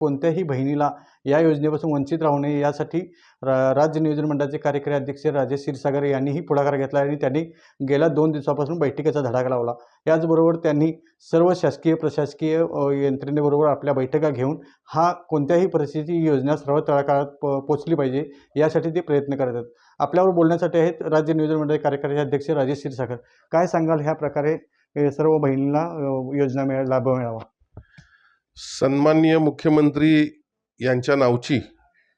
कोणत्याही बहिणीला या योजनेपासून वंचित राहू नये यासाठी रा राज्य नियोजन मंडळाचे कार्यकारी अध्यक्ष राजेश क्षीरसागर यांनीही पुढाकार घेतला आणि त्यांनी गेल्या दोन दिवसापासून बैठकीचा धडाका लावला. याचबरोबर त्यांनी सर्व शासकीय प्रशासकीय यंत्रणेबरोबर आपल्या बैठका घेऊन हा कोणत्याही परिस्थिती योजना सर्व तळाकाळात प पोचली पाहिजे यासाठी ते प्रयत्न करत आहेत. आपल्यावर बोलण्यासाठी आहेत राज्य नियोजन मंडळ कार्यकारी अध्यक्ष राजेश क्षीरसागर. काय सांगाल ह्या प्रकारे सर्व बहिणींना योजना मिळा लाभ मिळावा? सन्माननीय मुख्यमंत्री यांच्या नावची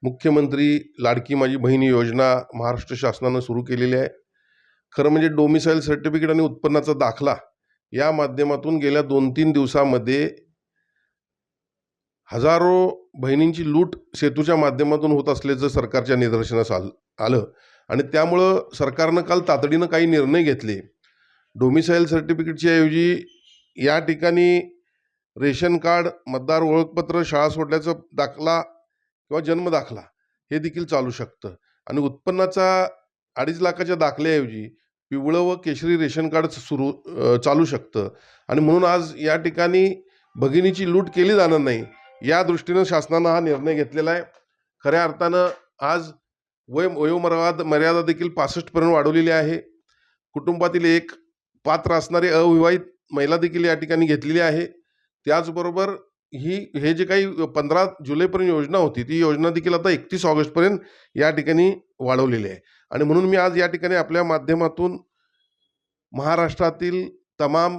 मुख्यमंत्री लाडकी माझी बहीण योजना महाराष्ट्र शासनानं सुरू केलेली आहे. खरं म्हणजे डोमिसाईल सर्टिफिकेट आणि उत्पन्नाचा दाखला या माध्यमातून गेल्या दोन तीन दिवसामध्ये हजारो बहिणींची लूट सेतूच्या माध्यमातून होत असल्याचं सरकारच्या निदर्शनास आल आलं. आणि त्यामुळं सरकारनं काल तातडीनं काही निर्णय घेतले. डोमिसाईल सर्टिफिकेटच्या ऐवजी या ठिकाणी रेशन कार्ड मतदार ओळखपत्र शाळा सोडल्याचा दाखला किंवा जन्म दाखला हे देखील चालू शकतं. आणि उत्पन्नाचा अडीच लाखाच्या दाखल्याऐवजी पिवळं व केशरी रेशन कार्ड सुरू चालू शकतं. आणि म्हणून आज या ठिकाणी भगिनीची लूट केली जाणार नाही या दृष्टीनं शासनानं हा निर्णय घेतलेला आहे. खऱ्या अर्थानं आज वय वयोमर्यादा मर्यादा देखील पासष्टपर्यंत वाढवलेली आहे. कुटुंबातील एक पात्र असणारी अविवाहित महिला देखील या ठिकाणी घेतलेली आहे. त्याचबरोबर ही हे जे काही पंधरा जुलैपर्यंत योजना होती ती योजना देखील आता एकतीस ऑगस्टपर्यंत या ठिकाणी वाढवलेली आहे. आणि म्हणून मी आज या ठिकाणी आपल्या माध्यमातून महाराष्ट्रातील तमाम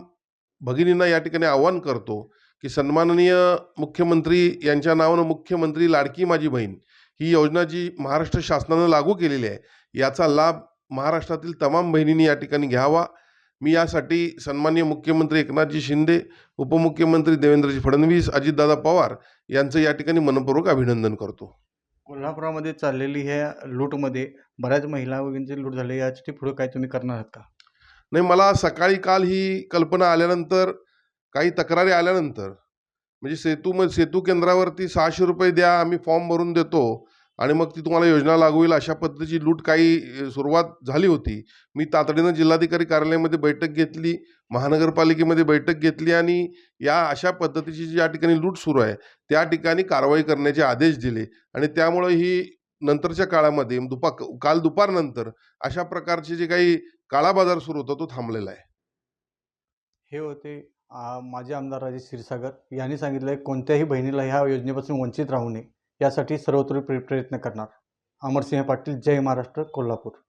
भगिनींना या ठिकाणी आव्हान करतो की सन्माननीय मुख्यमंत्री यांच्या नावानं मुख्यमंत्री लाडकी माझी बहीण ही योजना जी महाराष्ट्र शासनानं लागू केलेली आहे याचा लाभ महाराष्ट्रातील तमाम बहिणींनी या ठिकाणी घ्यावा. मी यासाठी सन्माननीय मुख्यमंत्री एकनाथजी शिंदे उपमुख्यमंत्री देवेंद्रजी फडणवीस अजितदादा पवार यांचं या ठिकाणी मनपूर्वक अभिनंदन करतो. कोल्हापुरामध्ये चाललेली ह्या लूटमध्ये बऱ्याच महिला वगैरेंची लूट झाली. यासाठी पुढे काय तुम्ही करणार आहात का? नाही मला सकाळी काल ही कल्पना आल्यानंतर काही तक्रारी आल्यानंतर म्हणजे सेतू म सेतू केंद्रावरती सहाशे रुपये द्या आम्ही फॉर्म भरून देतो. आणि मग ती तुम्हाला योजना लागू होईल अशा पद्धतीची लूट काही सुरुवात झाली होती. मी तातडीनं जिल्हाधिकारी कार्यालयामध्ये बैठक घेतली महानगरपालिकेमध्ये बैठक घेतली आणि या अशा पद्धतीची ज्या ठिकाणी लूट सुरू आहे त्या ठिकाणी कारवाई करण्याचे आदेश दिले. आणि त्यामुळं ही नंतरच्या काळामध्ये दुपा काल दुपारनंतर अशा प्रकारचे जे काही काळा बाजार सुरू होता तो थांबलेला आहे. हे होते माझे माजी आमदार राजे क्षीरसागर. यांनी सांगितलं आहे कोणत्याही बहिणीला ह्या योजनेपासून वंचित राहू नये. यासाठी सर्वतोपरी प्रयत्न करणार. अमरसिंह पाटील जय महाराष्ट्र कोल्हापूर.